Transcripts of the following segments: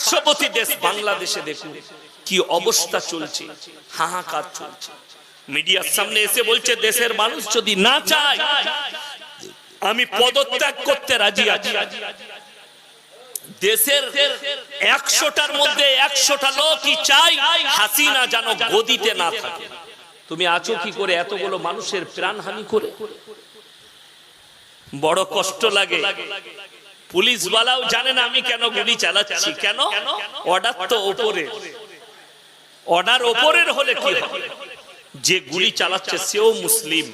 পার্শ্ববর্তী দেশ বাংলাদেশে দেখুন, কি অবস্থা চলছে, হাহাকার চলছে। মিডিয়ার সামনে এসে বলছে, দেশের মানুষ যদি না চায়, আমি পদত্যাগ করতে রাজি আছি। দেশের একশোটার মধ্যে একশোটা লোকই চাই হাসিনা যেন গদিতে না থাকে। তুমি আছো কি করে এতগুলো মানুষের প্রাণহানি করে? বড় কষ্ট লাগে। পুলিশ বালাও জানে না আমি কেন গুলি চালাচ্ছি। কেন? অর্ডার তো ওপরে। অর্ডার ওপরের হলে কি হবে? যে গুলি চালাচ্ছে সেও মুসলিম।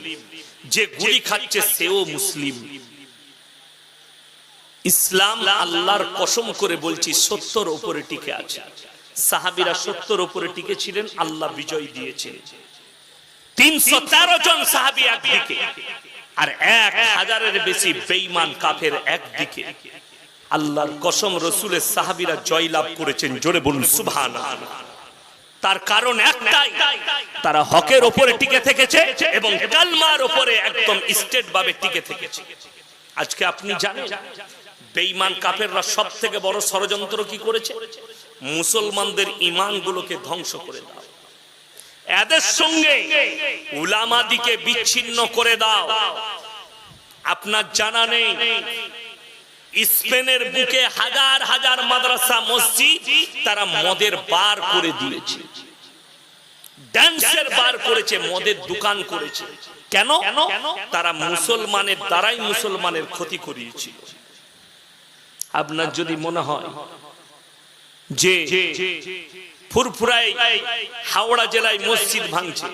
যে গুলি খাচ্ছে সেও মুসলিম। ইসলাম আল্লাহর কসম করে বলছি সত্যর ওপরে টিকে আছে। সাহাবিরা সত্যর ওপরে টিকে ছিলেন আল্লাহ বিজয় দিয়েছেন। তিনশো জন সাহাবি একদিকে। আর এক হাজারের বেশি বেইমান কাফের একদিকে। আল্লাহর কসম রসুলের সাহাবিরা জয়লাভ করেছেন, জোরে বলুন সুবহান তার কারণ একটাই, তারা হকের ওপরে টিকে থেকেছে এবং কালমার ওপরে একদম স্টেট ভাবে টিকে থেকেছে। আজকে আপনি জানেন, বেঈমান কাফেররা সব থেকে বড় ষড়যন্ত্র কি করেছে? মুসলমানদের ইমানগুলোকে ধ্বংস করে দাও। এদের সঙ্গে উলামাদিকে বিচ্ছিন্ন করে দাও। আপনার জানা নেই, স্পেনের বুকে হাজার হাজার মাদ্রাসা, মসজিদ তারা মদের বার করে দিয়েছে। ড্যান্সের বার করেছে, মদের দোকান করেছে। কেন? তারা মুসলমানের দ্বারাই মুসলমানের ক্ষতি করিয়েছিল। আপনার যদি মনে হয় যে হাওড়া জেলায় মসজিদ ভাঙছে।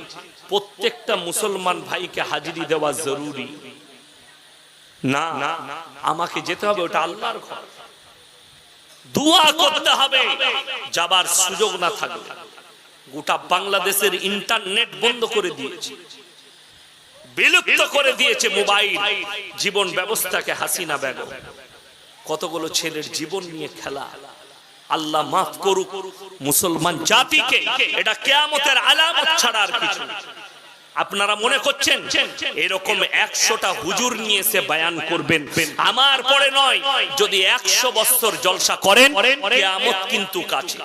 প্রত্যেকটা মুসলমান ভাইকে হাজিরি দেওয়া জরুরি। না আমাকে যেতে হবে, ওটা আল্লাহর ঘর। দোয়া করতে হবে, যাবার সুযোগ না থাকবে গোটা বাংলাদেশের ইন্টারনেট বন্ধ করে দিয়েছে। বিলুপ্ত করে দিয়েছে মোবাইল। জীবন ব্যবস্থাকে হাসিনা বেগম। কতগুলো ছেলের জীবন নিয়ে খেলা। আল্লাহ মাফ করুক, মুসলমান জাতিকে এটা কেয়ামতের আলামত ছাড়া আর কিছু আপনারা মনে করছেন, এরকম একশোটা হুজুর নিয়ে এসে বায়ান করবেন। আমার পরে নয়, যদি একশো বছর জলসা করেন, কেয়ামত কিন্তু কাছে।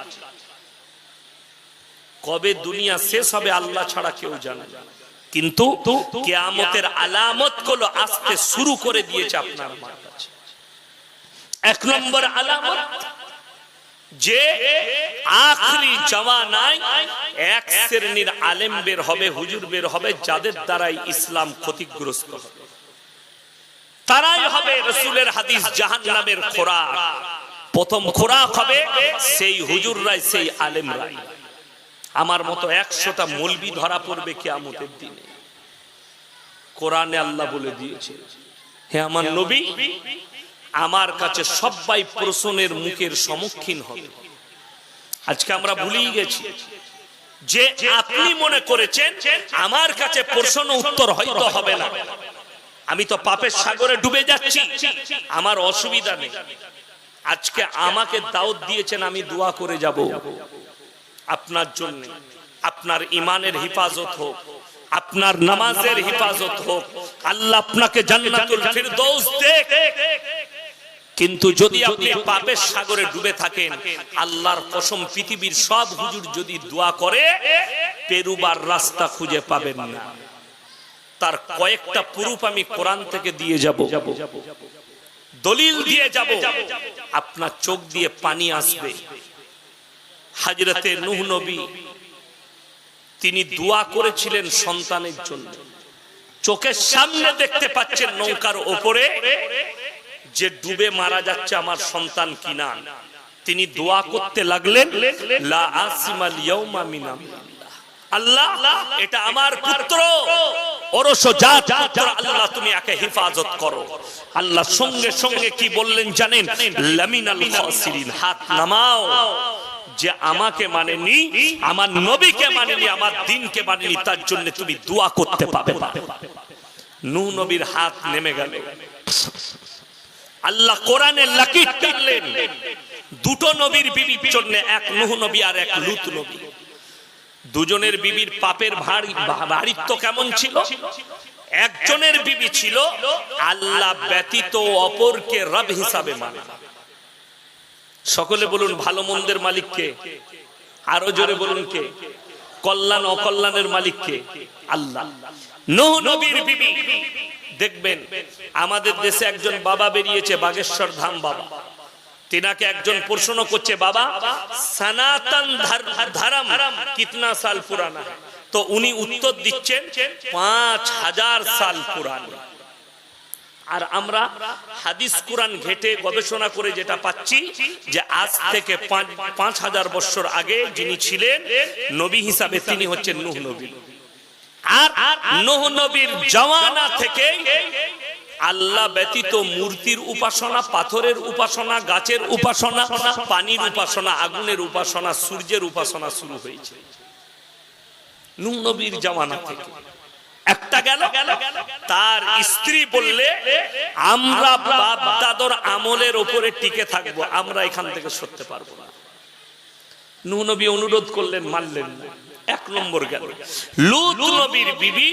কবে দুনিয়া শেষ হবে আল্লাহ ছাড়া কেউ জানে। কিন্তু কেয়ামতের আলামতগুলো আসতে শুরু করে দিয়েছে আপনার আমার কাছে। এক নম্বর আলামত যে আখরি জমানায় এক শ্রেণির আলেম বের হবে, হুজুর বের হবে, যাদের দ্বারাই ইসলাম ক্ষতিগ্রস্ত হবে। তারাই হবে রসুলের হাদিস জাহান নামের খোরাক। প্রথম খোরাক হবে সেই হুজুররাই, সেই আলেম আলেমরাই। আমার মতো একশোটা মলবি ধরা পড়বে কে কেয়ামতের দিনে। কোরআনে আল্লাহ বলে দিয়েছে, হে আমার নবী আমার কাছে সবাই প্রশ্নের মুখের সম্মুখীন হবে। আজকে আমরা ভুলেই গেছি। যে আপনি মনে করেছেন আমার কাছে প্রশ্ন উত্তর হয়তো হবে না। আমি তো পাপের সাগরে ডুবে যাচ্ছি। আমার অসুবিধা নেই। আজকে আমাকে দাওয়াত দিয়েছেন, আমি দোয়া করে যাব। আপনার জন্য। আপনার ইমানের হেফাজত হোক। আপনার নামাজের হেফাজত হোক। আল্লাহ আপনাকে জান্নাতুল ফিরদৌস দেখ। কিন্তু যদি আপনি পাপের সাগরে ডুবে থাকেন, আল্লাহর কসম পৃথিবীর সব হুজুর যদি দোয়া করে, পেরুবার রাস্তা খুঁজে পাবেন না। তার কয়েকটা প্রুফ আমি কোরআন থেকে দিয়ে যাব। দলিল দিয়ে যাব। আপনার চোখ দিয়ে পানি আসবে। হাজরতে নুহ নবী, তিনি দোয়া করেছিলেন সন্তানের জন্য। চোখের সামনে দেখতে পাচ্ছেন নৌকার ওপরে যে ডুবে মারা যাচ্ছে আমার সন্তান কিনা? তিনি দোয়া করতে লাগলেন আল্লাহ, এটা আমার পুত্র। আল্লাহ তুমি করো। আল্লাহ সঙ্গে সঙ্গে কি বললেন জানেন? হাত নামাও। যে আমাকে আমার নবীকে মানেনি, আমার দিনকে মানেনি, তার জন্য তুমি দোয়া করতে পাবে না। নবীর হাত নেমে গেল। আল্লাহ কোরআনে লাকির টানলেন দুটো নবীর বিবির জন্য এক নুহ নবী আর এক লুত নবী। দুজনের বিবির পাপের ভারী ভারিত্ব কেমন ছিল? একজনের বিবি ছিল, আল্লাহ ব্যতীত অপরকে রব হিসাবে মানে। সকলে বলুন, ভালো মন্দের মালিক কে আরও জোরে বলুন কে? কল্যাণ অকল্যাণের মালিক কে আল্লাহ। নবীর বিবি। দেখবেন, আমাদের দেশে একজন বাবা বেরিয়েছে, বাগেশ্বর ধাম বাবা। তিনাকে একজন প্রশ্ন করছে, বাবা, সনাতন ধর- ধর্ম কিতনা সাল পুরানা? তো উনি উত্তর দিচ্ছেন, পাঁচ হাজার সাল পুরানো। আর আমরা হাদিস কোরআন ঘেটে গবেষণা করে যেটা পাচ্ছি যে আজ থেকে পাঁচ- হাজার বছর আগে যিনি ছিলেন, নবী হিসাবে তিনি হচ্ছেন নুহ নবী। আর নোহ নবীর জওয়ানা থেকে আল্লাহ ব্যতীত মূর্তির উপাসনা, পাথরের উপাসনা, গাছের উপাসনা, পানির উপাসনা, আগুনের উপাসনা, সূর্যের উপাসনা শুরু হয়েছে। নূহ নবীর জওয়ানা থেকে। একটা গেল। তার স্ত্রী বললে, আমরা বাপ দাদর আমলের ওপরে টিকে থাকব, আমরা এখান থেকে সরতে পারব না। নবী অনুরোধ করলেন, মানলেন এক নম্বর গেল। লুত নবীর বিবি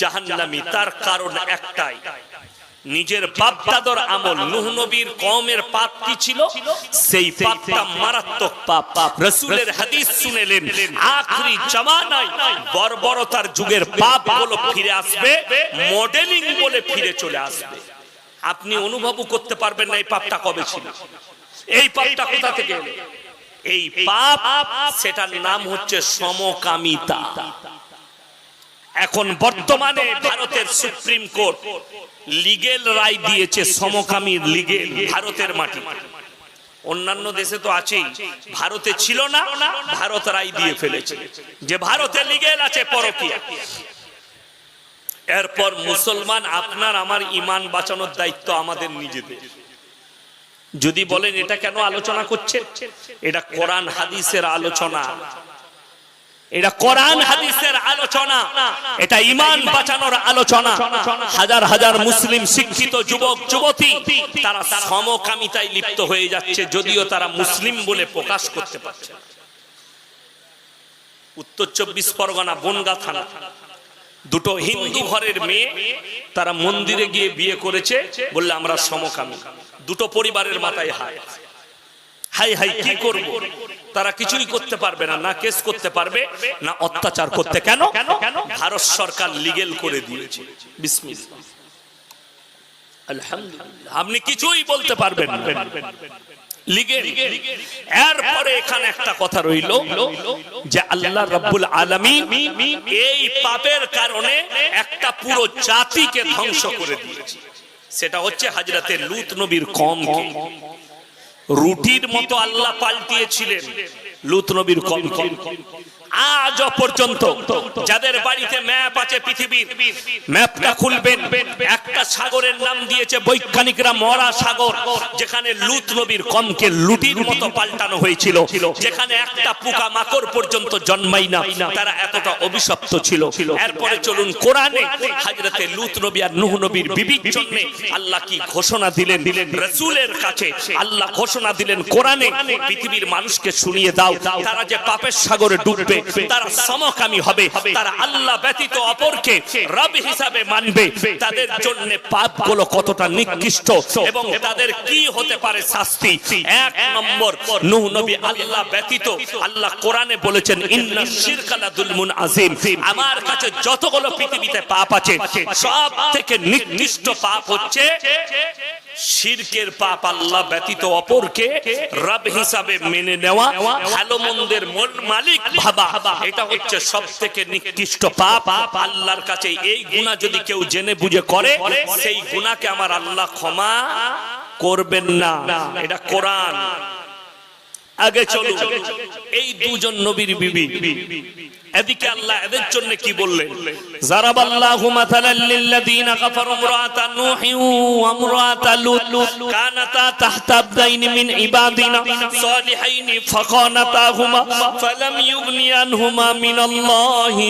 জাহান্নামী, তার কারণ একটাই। নিজের বাপ দাদর আমল নূহ নবীর কওমের পাপ কি ছিল? সেই পাপটা মারাত্মক পাপ রাসূলের হাদিস শুনেলেন। আখরি জামানায় বর্বরতার যুগের পাপগুলো ফিরে আসবে মডেলিং বলে ফিরে চলে আসবে। আপনি অনুভব করতে পারবেন না এই পাপটা কবে ছিল। এই পাপটা কোথা থেকে এলো? এই পাপ সেটার নাম হচ্ছে সমকামিতা। এখন বর্তমানে ভারতের সুপ্রিম কোর্ট লিগেল রায় দিয়েছে সমকামীর লিগেল ভারতের মাটি। অন্যান্য দেশে তো আছেই। ভারতে ছিল না, ভারত রায় দিয়ে ফেলেছে। যে ভারতে লিগেল আছে, পরকীয়া। এরপর মুসলমান, আপনার, আমার ইমান বাঁচানোর দায়িত্ব আমাদের নিজেদের। যদি বলেন, এটা কেন আলোচনা করছে এটা কোরআন, হাদিসের আলোচনা। এটা কোরআন, হাদিসের আলোচনা। এটা ইমান বাঁচানোর আলোচনা। হাজার হাজার মুসলিম শিক্ষিত যুবক, যুবতী, তারা সমকামিতায় লিপ্ত হয়ে যাচ্ছে, যদিও তারা মুসলিম বলে প্রকাশ করতে পারছে উত্তর চব্বিশ পরগনা, বনগা থানা। দুটো হিন্দু ঘরের মেয়ে, তারা মন্দিরে গিয়ে বিয়ে করেছে, বললে আমরা সমকামী। দুটো পরিবারের মাথায় হায় হাই হাই কি করব? তারা কিছুই করতে পারবে না না কেস করতে পারবে না অত্যাচার করতে। কেন? ভারত সরকার লিগেল করে দিয়েছে। আলহামদুলিল্লাহ। আপনি কিছুই বলতে পারবেন না। এরপরে এখানে একটা কথা রইল যে আল্লাহ রাব্বুল আলামিন এই পাপের কারণে একটা পুরো জাতিকে ধ্বংস করে দিয়েছে। সেটা হচ্ছে হাজরাতে লুত নবীর কমকে। রুটির মতো আল্লাহ পাল্টিয়েছিলেন। লুত নবীর আজ পর্যন্ত যাদের বাড়িতে ম্যাপ আছে পৃথিবীর, ম্যাপটা খুলবেন। একটা সাগরের নাম দিয়েছে বৈজ্ঞানিকরা মরা সাগর, যেখানে লুত নবীর কমকে লুটির মতো পাল্টানো হয়েছিল, যেখানে একটা পোকা মাকড় পর্যন্ত জন্মাই না, তারা এতটা অভিশপ্ত ছিল। এরপরে চলুন কোরআনে হাজরতে লুত নবী আর নুহ নবীর বিবির আল্লাহ কি ঘোষণা দিলেন দিলেন? রসুলের কাছে আল্লাহ ঘোষণা দিলেন কোরআনে, পৃথিবীর মানুষকে শুনিয়ে দাও, তারা যে পাপের সাগরে ডুববে তারা সমকামী হবে তারা আল্লাহ ব্যতীত অপরকে রব হিসাবে মানবে। তাদের জন্য পাপগুলো কতটা নিকৃষ্ট। এবং তাদের কি হতে পারে শাস্তি? এক নম্বর নূহ নবী আল্লাহ ব্যতীত আল্লাহ কোরআনে বলেছেন ইন্না শিরকালা দুলমুন আজিম আমার কাছে যতগুলো পৃথিবীতে পাপ আছে সব থেকে নিকৃষ্ট পাপ হচ্ছে শিরকের পাপ আল্লাহ ব্যতীত অপরকে রব হিসাবে মেনে নেওয়া ভালো মন্দের মন- মালিক ভাবা। এটা হচ্ছে সব থেকে নিকৃষ্ট পাপ। আল্লাহর কাছে এই গুণা যদি কেউ জেনে বুঝে করে সেই গুণাকে আমার আল্লাহ ক্ষমা করবেন না। এটা কোরআন। আগে চলো এই দুজন নবীর বিবি। এদিকে আল্লাহ এদের জন্য কি বললেন? ইমরাআতা নূহি ওয়া ইমরাআতা লূত কানাতা তাহতা মিন ইবাদিনা সালিহাইনি ফাখানাতাহুমা ফালাম ইউগনি আনহুমা মিনাল্লাহি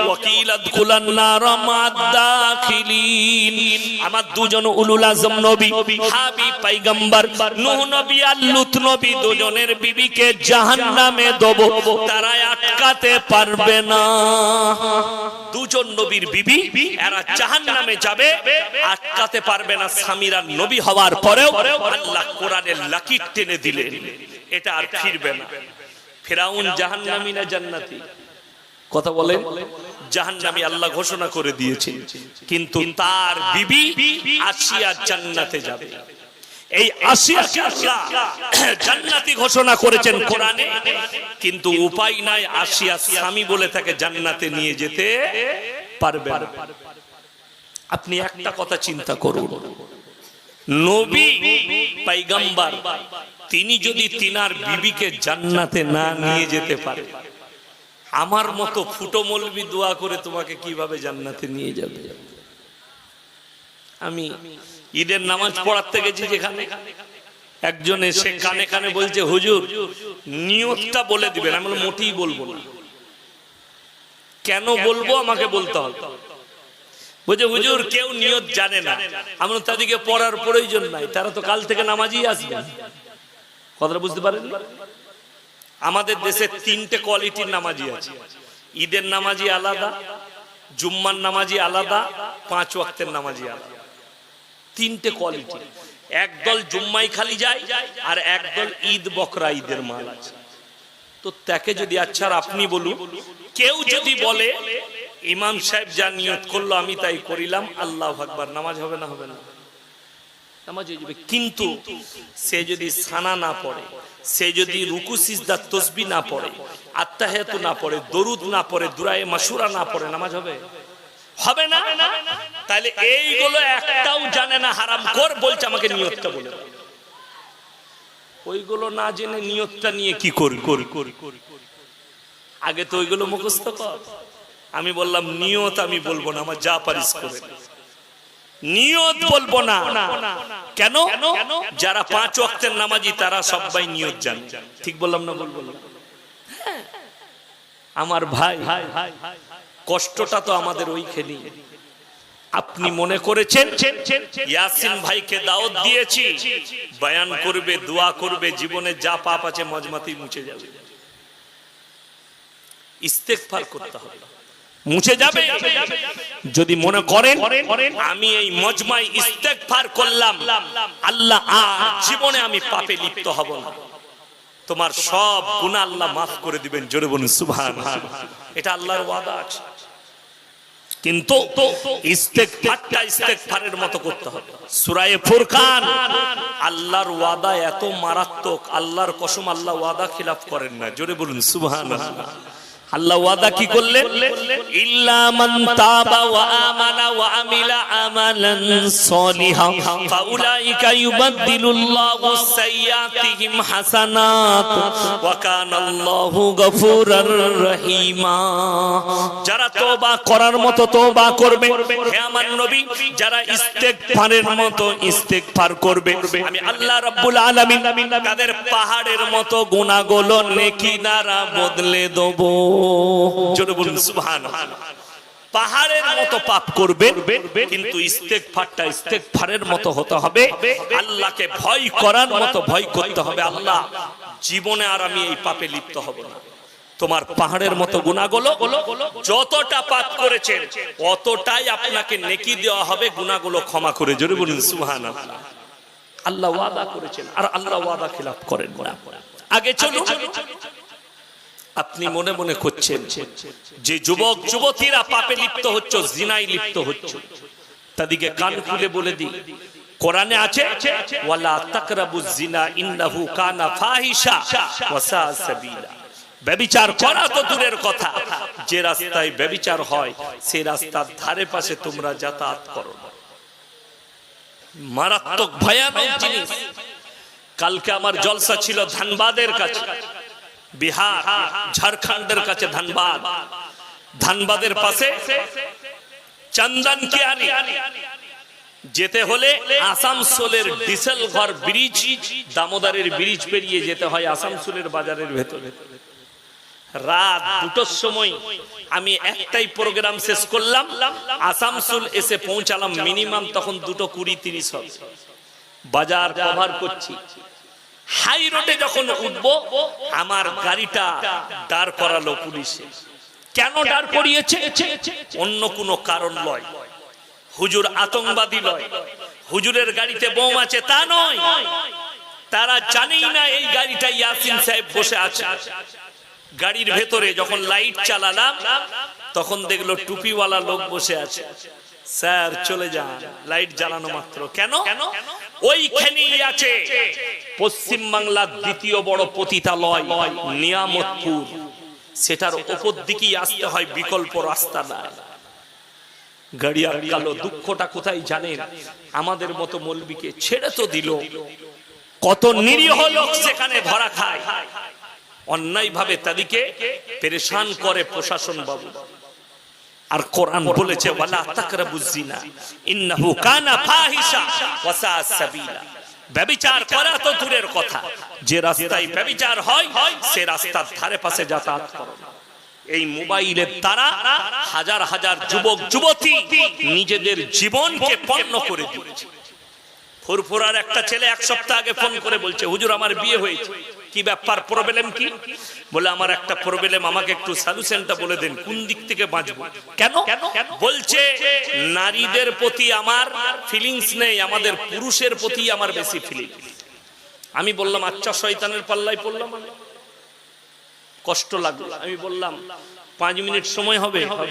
ওয়া কিলা দুখুলান নার মা'আদ দাখিলিন আমার দুজন উলুল আজম নবী, হাবিব পয়গম্বর নূহ নবী আর লূত নবী দুজনের বিবিকে জাহান্নামে দেব। তারা আট আটকাতে পারবে না। দুজন নবীর বিবি, এরা জাহান নামে যাবে, আটকাতে পারবে না। স্বামীরা নবী হওয়ার পরেও আল্লাহ কোরআনের লাকির টেনে দিলেন। এটা আর ফিরবে না। ফেরাউন জাহান্নামী না জান্নাতি? কথা বলেন। জাহান্নামী আল্লাহ ঘোষণা করে দিয়েছেন। কিন্তু তার বিবি আসিয়া জান্নাতে যাবে। এই আসিয়াকে আল্লাহ জান্নাতি ঘোষণা করেছেন কোরআনে। কিন্তু উপায় নাই আসিয়া স্বামী বলে তাকে জান্নাতে নিয়ে যেতে পারবে আপনি একটা কথা চিন্তা করুন। নবী পাইগাম্বার তিনি যদি তিনার বিবিকে জান্নাতে না নিয়ে যেতে পারে, আমার মতো ফুটো মলবি দোয়া করে তোমাকে কীভাবে জান্নাতে নিয়ে যাবে? আমি ঈদের নামাজ পড়াতে গেছি যেখানে একজন এসে কানে কানে বলছে, হুজুর, নিয়তটা বলে দিবেন। আমি মোটেই বলব না। কেন বলব আমাকে বলতে হবে? বলছে, হুজুর, কেউ নিয়ত জানে না। আমরা তাদেরকে পড়ার প্রয়োজন নাই, তারা তো কাল থেকে নামাজই আসবে। কথাটা বুঝতে পারেন আমাদের দেশে তিনটে কোয়ালিটির নামাজি আছে। ঈদের নামাজি আলাদা, জুম্মার নামাজি আলাদা, পাঁচ ওয়াক্তের নামাজি আলাদা। তিনটে কোয়ালিটি একদল জুম্মাই খালি যায় আর একদল ঈদ বকরা ঈদের মাল আছে। তো তাকে যদি আচ্ছা আর আপনি বলুন, কেউ যদি বলে, ইমাম সাহেব যা নিয়ত করল আমি তাই করিলাম, আল্লাহ আকবার, নামাজ হবে না হবে না? নামাজ হয়ে যাবে। কিন্তু সে যদি সানা না পড়ে, সে যদি রুকু, সিজদা, তসবি না পড়ে আত্মাহেতু না পড়ে, দরুদ না পড়ে, দুরায়ে মাসুরা না পড়ে, নামাজ হবে? হবে না? তাহলে এইগুলো একটাও জানে না, হারাম কর বলছে, আমাকে নিয়তটা বলে ওইগুলো না জেনে নিয়তটা নিয়ে কি করি করি করি করি আগে তো ওইগুলো মুখস্থ কর। আমি বললাম, নিয়ত আমি বলব না, আমার যা পারিস করে নিয়ত বলব না। কেন? যারা পাঁচ ওয়াক্তের নামাজি, তারা সবাই নিয়ত জানে। ঠিক বললাম না বলব না আমার ভাই ভাই ভাই ভাই কষ্টটা তো আমাদের ওইখানেই। আপনি মনে করেছেন? ইয়াসিন ভাইকে দাওয়াত দিয়েছি, বয়ান করবে, দোয়া করবে, জীবনে যা পাপ আছে মজমাতেই মুছে যাবে। ইস্তেগফার করতে হবে। মুছে যাবে? যদি মনে করেন, আমি এই মজমাই ইস্তেগফার করলাম, আল্লাহ জীবনে আমি পাপে লিপ্ত হব না। তোমার সব গুণা আল্লাহ মাফ করে দিবেন, জোরে বলুন সুভান এটা আল্লাহর ওয়াদা আছে। কিন্তু ইস্তেগফারটা ইস্তেগফারের মতো করতে হবে। সূরায়ে ফুরকান, আল্লাহর ওয়াদা এত মারাত্মক, আল্লাহর কসম আল্লাহ ওয়াদা খিলাফ করেন না, জোরে বলুন, সুবহানাল্লাহ। আল্লাহ ওয়াদা কি করলেন ইল্লা মান তাবা ওয়া আমানা ওয়া আমিলা আমালান সলিহা, ফাউলাইকা ইউবাদদিলুল্লাহু সাইয়্যাতিহিম হাসানাত ওয়া কানাল্লাহু গফুরার রহিমা। যারা তওবা করার মতো তওবা করবে, হে আমার নবী, যারা ইস্তেগফারের মতো ইস্তেগফার করবে, আমি আল্লাহ রাব্বুল আলামিন তাদের পাহাড়ের মতো গুনাহগুলো নেকি দ্বারা বদলে দেবো। জোরে বলুন, সুবহানাল্লাহ। পাহাড়ের মতো পাপ করবে, কিন্তু ইস্তেগফারটা ইস্তেগফারের মতো হতে হবে। আল্লাহকে ভয় করার মতো ভয় করতে হবে। আল্লাহ, জীবনে আর আমি এই পাপে লিপ্ত হব না। তোমার পাহাড়ের মতো গুণাগুলো, যতটা পাপ করেছেন, অতটাই আপনাকে নেকি দেওয়া হবে। গুণাগুলো ক্ষমা করে, জোরে বলুন, সুবহানাল্লাহ। আল্লাহ ওয়াদা করেছেন, আর আল্লাহ ওয়াদা খিলাফ করেন আগে চলুন আপনি মনে মনে করছেন যে যুবক, যুবতীরা পাপে লিপ্ত হচ্ছে জিনাই লিপ্ত হচ্ছে। তাদেরকে কান খুলে বলে দিই। কোরআনে আছে, ওয়ালা তাকরাবু জিনা ইন্নাহু কানা ফাহিশা ওয়া সাআ সাবিলা ব্যভিচার করা তো দূরের কথা। যে রাস্তায় ব্যভিচার হয়, সেই রাস্তার ধারে পাশে তোমরা যাতায়াত করো মারাত্মক ভয়ানক জিনিস। কালকে আমার জলসা ছিল ধানবাদের কাছে। বিহার, ঝাড়খণ্ডের কাছে ধানবাদ। ধানবাদের পাশে চন্দন কিয়ানি যেতে হলে আসানসোলের ডিসেল ঘর ব্রিজ, দামোদারের ব্রিজ পেরিয়ে যেতে হয় আসানসোলের বাজারের ভেতরে। রাত দুটোর সময় আমি একটাই প্রোগ্রাম শেষ করলাম। আসানসোল এসে পৌঁছালাম মিনিমাম তখন দুটো কুড়ি তিরিশ হবে। বাজার কভার করছি। হাই রোডে যখন উঠবো, আমার গাড়িটা দাঁড় করালো পুলিশে। কেন দাঁড় করিয়েছে? অন্য কোনো কারণ নয়। হুজুর আতঙ্কবাদী নয়। হুজুরের গাড়িতে বোম আছে তা নয়। তারা জানেই না এই গাড়িটা ইয়াসিন সাহেব বসে আছে। গাড়ির ভেতরে যখন লাইট চালালাম, তখন দেখল টুপিওয়ালা লোক বসে আছে। স্যার চলে যান। লাইট জ্বালানো মাত্র। কেন? ওইখানেই আছে পশ্চিম বাংলার দ্বিতীয় বড় পতিতালয় নিয়ামতপুর। সেটার ওপর দিকেই আসতে হয় বিকল্প রাস্তা নাই গাড়ি আটকালো দুঃখটা কোথায় জানেন? আমাদের মতো মলবিকে ছেড়ে তো দিল। কত নিরীহ লোক সেখানে ধরা খায়। অন্যায় ভাবে তাদেরকে পেরেশান করে প্রশাসন বাবু আর কোরআন বলেছে, ওয়ালা তাকরাবুজ জিনা ইন্নাহু কানা ফাহিশা ওয়া সাবিলা। করা তো দূরের কথা। যে রাস্তায় হয়, সে রাস্তার ধারে পাশে যাতায়াত করো এই মোবাইলের দ্বারা হাজার হাজার যুবক, যুবতী নিজেদের জীবনকে পণ্য করে দিয়েছে। ফুরফুরার একটা ছেলে এক সপ্তাহ আগে ফোন করে বলছে, হুজুর, আমার বিয়ে হয়েছে। কি ব্যাপার? প্রবলেম কি? বলে আমার একটা প্রবলেম আমাকে একটু সলিউশনটা বলে দেন কোন দিক থেকে বাঁচবো? কেন? বলছে নারীদের প্রতি আমার ফিলিংস নেই আমাদের পুরুষের প্রতি আমার বেশি ফিলিং আমি বললাম আচ্ছা শয়তানের পাল্লাই পড়লাম কষ্ট লাগল। আমি বললাম পাঁচ মিনিট সময় হবে হবে।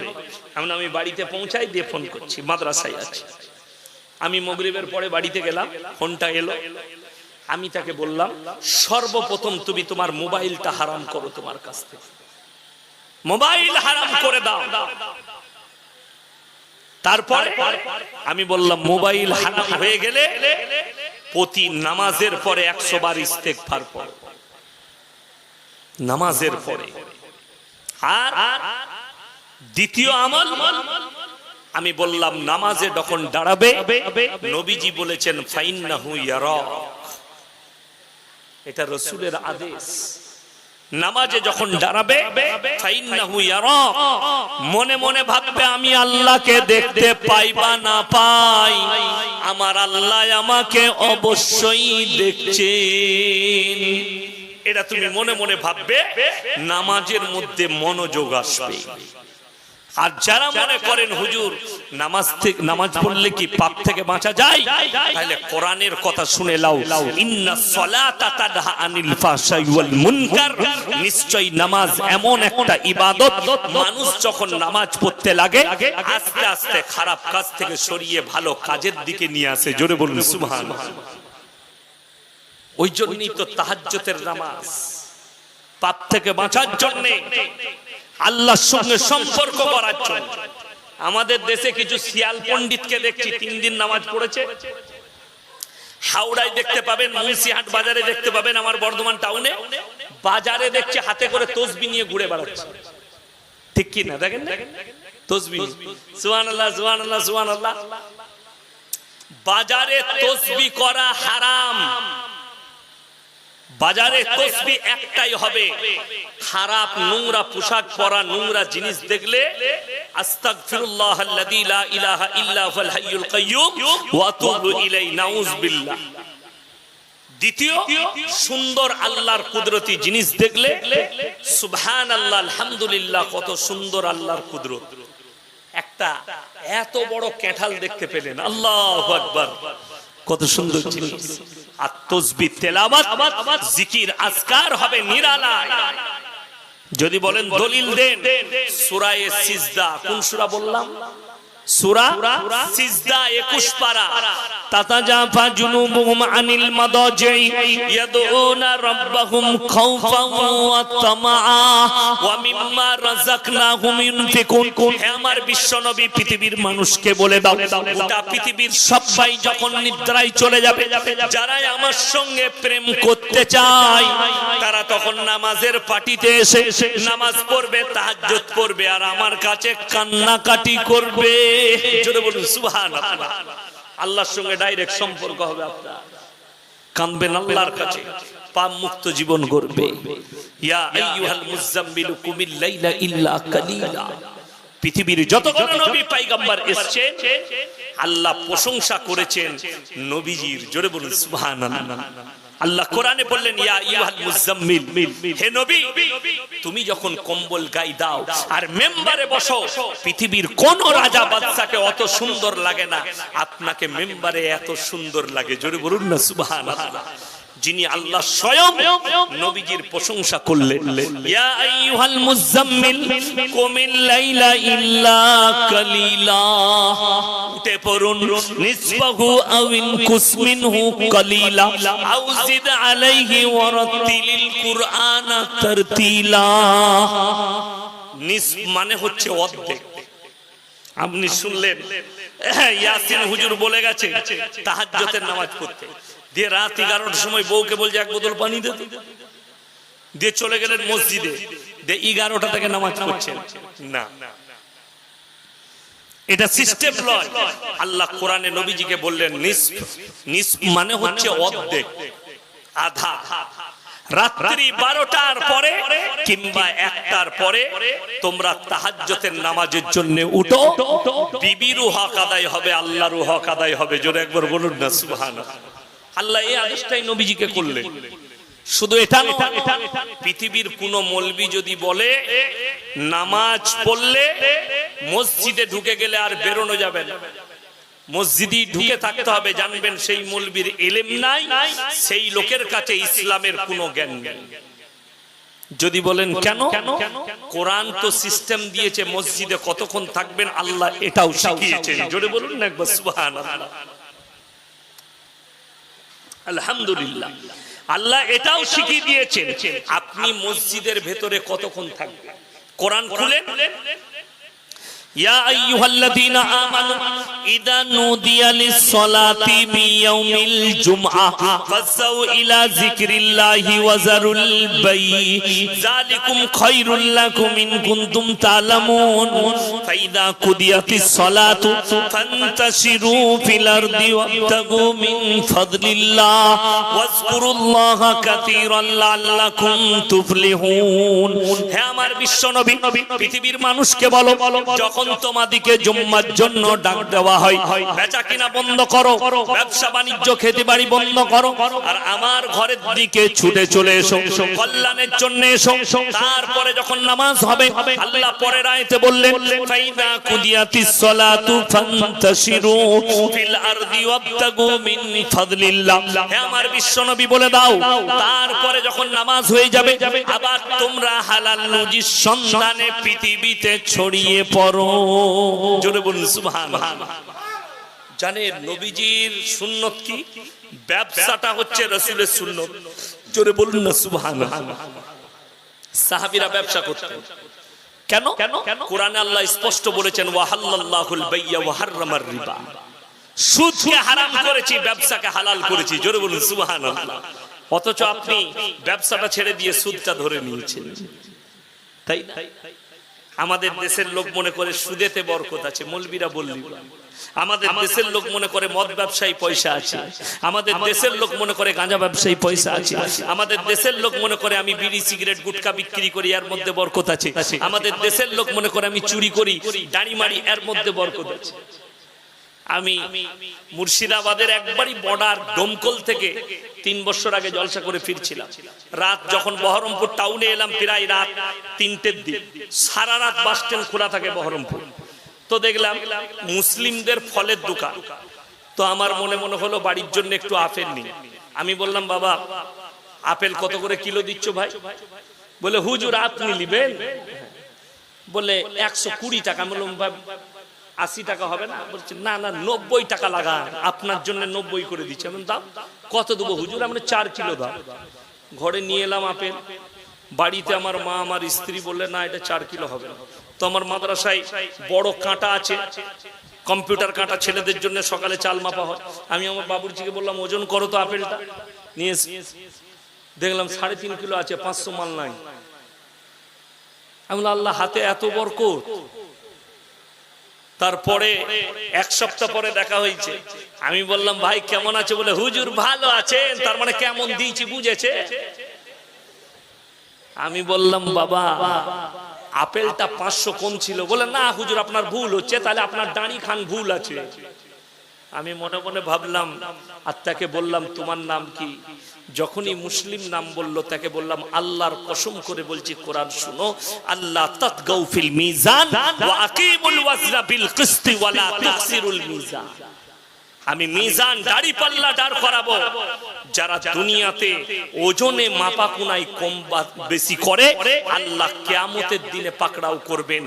এখন আমি বাড়িতে পৌঁছাই দিয়ে ফোন করছি মাদ্রাসায় আছি। আমি মগরিবের পরে বাড়িতে গেলাম ফোনটা এলো। আমি তাকে বললাম, সর্বপ্রথম তুমি তোমার মোবাইলটা হারাম করো তোমার কাছ থেকে। মোবাইল হারাম করে দাও। তারপরে আমি বললাম, মোবাইল হারাম হয়ে গেলে প্রতি নামাজের পরে একশো বার ইস্তেকফার পর নামাজের পরে। আর দ্বিতীয় আমল, আমি বললাম, নামাজে যখন দাঁড়াবে, নবীজি বলেছেন ফাইন ফাইন্নাহু ইয়ারাক এটা রসুলের আদেশ। নামাজে যখন দাঁড়াবে মনে মনে ভাববে, আমি আল্লাহকে দেখতে পাই বা না পাই, আমার আল্লাহ আমাকে অবশ্যই দেখছেন। এটা তুমি মনে মনে ভাববে, নামাজের মধ্যে মনোযোগ আসবে। আর যারা মনে করেন হুজুর, নামাজ থেকে নামাজ পড়লে কি পাপ থেকে বাঁচা যায়? তাহলে কোরআনের কথা শুনে লাও। ইন্না সলাতা তানহা আনিল ওয়াল মুনকার। নামাজ এমন একটা ইবাদত। মানুষ যখন নামাজ পড়তে লাগে, আস্তে আস্তে খারাপ কাজ থেকে সরিয়ে ভালো কাজের দিকে নিয়ে আসে। জোরে বলুন সুবহানাল্লাহ ওই জন্যই তো তাহাজ্জুদের নামাজ পাপ থেকে বাঁচার জন্য আল্লাহর সঙ্গে সম্পর্ক করার জন্য। আমাদের দেশে কিছু শিয়াল পণ্ডিতকে দেখছি তিন দিন নামাজ পড়েছে। হাওড়ায় দেখতে পাবেন মুন্সিহাট বাজারে দেখতে পাবেন আমার বর্ধমান টাউনে। বাজারে দেখছে হাতে করে তসবি নিয়ে ঘুরে বেড়াচ্ছে। ঠিক কি না? দেখেন তসবি সুহান আল্লাহ সুহান আল্লাহ সুহান আল্লাহ বাজারে তসবি করা হারাম। বাজারে তসবি একটাই হবে। খারাপ নোংরা পোশাক পরা নোংরা জিনিস দেখলে আস্তাগফিরুল্লাহ আল্লাযী লা ইলাহা ইল্লা হুয়াল হাইয়ুল কাইয়্যুম ওয়া আতুবু ইলাই নাউজ বিল্লাহ। দ্বিতীয়, সুন্দর আল্লাহর কুদরতি জিনিস দেখলে সুবহান আল্লাহ আলহামদুলিল্লাহ, কত সুন্দর আল্লাহর কুদরত। একটা এত বড় ক্যাঠাল দেখতে পেলেন, আল্লাহু আকবার। কত সুন্দর জিনিস। আর তসবি তেলাওয়াত, জিকির আজকার হবে নিরালায়। যদি বলেন দলিল দেন, সূরায়ে সিজদা, কোন সুরা বললাম? সুরা? সিজদা 21 পারা। জুনুবুহুম আনিল মাদাজি ইয়াদউনা রাব্বাহুম খাওফান ওয়া তামআ ওয়া মিম্মা হে আমার বিশ্বনবী, পৃথিবীর মানুষকে বলে দাও, গোটা পৃথিবীর সবাই যখন নিদ্রায় চলে যাবে যারা আমার সঙ্গে প্রেম করতে চায়, তারা তখন নামাজের পাটিতে এসে নামাজ পড়বে, তাহাজ্জুদ পড়বে, আর আমার কাছে কান্নাকাটি করবে। জোরে বলুন, সুবহানাল্লাহ। আল্লাহর সঙ্গে ডাইরেক্ট সম্পর্ক হবে আপনার। কাঁদবেন আল্লাহর কাছে পাপ মুক্ত জীবন গড়বে। ইয়া আইয়ুহাল মুযাম্মিল কুমিল লাইলা ইল্লা কালিলা। পৃথিবীর যতগুলো নবী পাইগাম্বার এসেছে আল্লাহ প্রশংসা করেছেন নবীজির জোরে বলুন সুবহানাল্লাহ। আল্লাহ কোরআনে বললেন, ইয়া হে নবী, তুমি যখন কম্বল গাই দাও আর মেম্বারে বসো, পৃথিবীর কোন রাজা বাদশাকে অত সুন্দর লাগে না। আপনাকে মেম্বারে এত সুন্দর লাগে। জোরে বলুন না, সুবহানাল্লাহ। যিনি আল্লাহ স্বয়ং নবীজির প্রশংসা করলেন। ইয়া আইয়ুহাল মুজাম্মিল কুমিল লাইলা ইল্লা কালিলা। উঠে পড়ুন নিসফাহু আও ইনকুস মিনহু কালিলা। আও জিদ আলাইহি ওয়ারাতিলিল কুরআনা তারতিলা। নিস মানে হচ্ছে অর্ধেক। আপনি শুনলেন? হ্যাঁ, ইয়াসিন হুজুর বলে গেছে তাহাজ্জুদের নামাজ পড়তে। দিয়ে রাত এগারোটার সময় বউকে বলছে, এক বোতল পানি দে দিয়ে চলে গেলেন মসজিদে। দিয়ে এগারোটা থেকে নামাজ পড়ছেন। না। এটা সিস্টেম লয়। আল্লাহ কোরআনে নবীজিকে বললেন নিস নিস মানে হচ্ছে অর্ধেক, আধা। রাত্রি বারোটার পরে কিংবা একটার পরে তোমরা তাহাজ্জতের নামাজের জন্য উঠো। বিবিরু হক আদায় হবে আল্লাহরু হক আদায় হবে। জোরে একবার বলুন না, সুবহানাল্লাহ। আল্লাহ এই আদেশটাই নবীজিকে করলেন শুধু এটা পৃথিবীর কোন মলবি যদি বলে, নামাজ পড়লে মসজিদে ঢুকে গেলে আর বেরোনো যাবে না। মসজিদে ঢুকে থাকতে হবে, জানবেন সেই মলবির এলেম নাই, সেই লোকের কাছে ইসলামের কোনো জ্ঞান নেই। যদি বলেন কেন? কোরআন তো সিস্টেম দিয়েছে মসজিদে কতক্ষণ থাকবেন, আল্লাহ এটাও শিখিয়েছেন। জোরে বলুন না একবার, সুবহানাল্লাহ। আলহামদুলিল্লাহ। আল্লাহ এটাও শিখিয়ে দিয়েছেন আপনি মসজিদের ভেতরে কতক্ষণ থাকবেন? কোরআন খুলেন? يا أيها الذين آمنوا إذا نودي للصلاة من يوم الجمعة فاسعوا إلى ذكر الله وذروا البيع ذلكم خير لكم إن كنتم تعلمون فإذا قضيت الصلاة فانتشروا في الأرض وابتغوا من فضل الله واذكروا الله كثيرا لعلكم تفلحون হ্যাঁ আমার বিশ্ব নবী পৃথিবীর মানুষকে বলো যখন তোমাদিকে জুম্মার জন্য ডাক দেওয়া হয়, বেচা কিনা বন্ধ করো, ব্যবসা বাণিজ্য খেতে বাড়ি বন্ধ করো, আর আমার ঘরের দিকে ছুটে চলে এসো, কল্যাণের জন্য এসো। তারপরে যখন নামাজ হবে, আল্লাহ পরের আয়াতে বললেন, ফাইদা ফিল আরদি ওয়াবতাগু মিন ফাদলিল্লাহ। হে আমার বিশ্বনবী, বলে দাও, তারপরে যখন নামাজ হয়ে যাবে, আবার তোমরা হালাল রুজির সন্ধানে পৃথিবীতে ছড়িয়ে পড়ো। জোরে বলুন সুবহানাল্লাহ। জানেন নবীজির সুন্নত কি? ব্যবসাটা হচ্ছে রসুলের সুন্নত। জোরে বলুন না সুবহানাল্লাহ। সাহাবীরা ব্যবসা করতেন। কেন? কেন? কোরআনে আল্লাহ স্পষ্ট বলেছেন ওয়াহাল্লাল্লাহুল বাইয়া ওয়া হাররামার রিবা। সুদকে হারাম করেছি ব্যবসাকে হালাল করেছি। জোরে বলুন সুবহানাল্লাহ। অথচ আপনি ব্যবসাটা ছেড়ে দিয়ে সুদটা ধরে নিয়েছেন। তাই না? আমাদের দেশের লোক মনে করে সুদেতে বরকত আছে মলবিরা বললি। আমাদের দেশের লোক মনে করে মদ ব্যবসায়ী পয়সা আছে। আমাদের দেশের লোক মনে করে গাঁজা ব্যবসায়ী পয়সা আছে। আমাদের দেশের লোক মনে করে আমি বিড়ি সিগারেট গুটকা বিক্রি করি এর মধ্যে বরকত আছে। আমাদের দেশের লোক মনে করে আমি চুরি করি দাঁড়ি মারি এর মধ্যে বরকত আছে। আমি মুর্শিদাবাদের একবারই বর্ডার ডোমকল থেকে তিন বছর আগে জলসা করে ফিরছিলাম। রাত যখন বহরমপুর টাউনে এলাম, প্রায় রাত তিনটের দিন সারা রাত বাস স্ট্যান্ড খোলা থাকে বহরমপুর। তো দেখলাম মুসলিমদের ফলের দোকান। তো আমার মনে মনে হলো বাড়ির জন্য একটু আপেল নিই। আমি বললাম, বাবা, আপেল কত করে কিলো দিচ্ছ ভাই? বলে, হুজুর, আপনি নিবেন? বলে, একশো কুড়ি টাকা। বললাম আশি টাকা হবে না? বলছে, না না, নব্বই টাকা লাগান। আপনার জন্য নব্বই করে দিচ্ছি। আমি দাম কত দেবো হুজুর? আমরা চার কিলো দাম ঘরে নিয়ে এলাম আপেল বাড়িতে আমার মা, আমার স্ত্রী বললে, না, এটা চার কিলো হবে না। তো আমার মাদ্রাসায় বড় কাঁটা আছে। কম্পিউটার কাঁটা ছেলেদের জন্য সকালে চাল মাপা হয়। আমি আমার বাবুরজিকে বললাম, ওজন করো তো আপেলটা। নিয়ে দেখলাম, সাড়ে তিন কিলো আছে, পাঁচশো মাল নাই। আমি আল্লাহ, হাতে এত বরকত। তারপরে এক সপ্তাহ পরে দেখা হয়েছে। আমি বললাম, ভাই, কেমন আছে? বলে, হুজুর ভালো আছে তার মানে কেমন দিয়েছি, বুঝেছে? আমি বললাম, বাবা, আপেলটা পাঁচশো কম ছিল। বলে, না হুজুর, আপনার ভুল হচ্ছে। তাহলে আপনার দাঁড়ি খান ভুল আছে। আমি মনে মনে ভাবলাম আর তাকে বললাম, তোমার নাম কি? যখনই মুসলিম নাম বলল, তাকে বললাম, আল্লাহর কসম করে বলছি, কোরআন শুনো, আল্লাহ তাতগাউ মিজান ওয়া আকিমুল বিল কিসতি ওয়া লা তুখসিরুল মিজান। আমি মিজান, দাড়ি পাল্লা দাঁড় করাবো। যারা দুনিয়াতে ওজনে মাপা মাপাকুনাই কম বেশি করে, আল্লাহ কেয়ামতের দিনে পাকড়াও করবেন।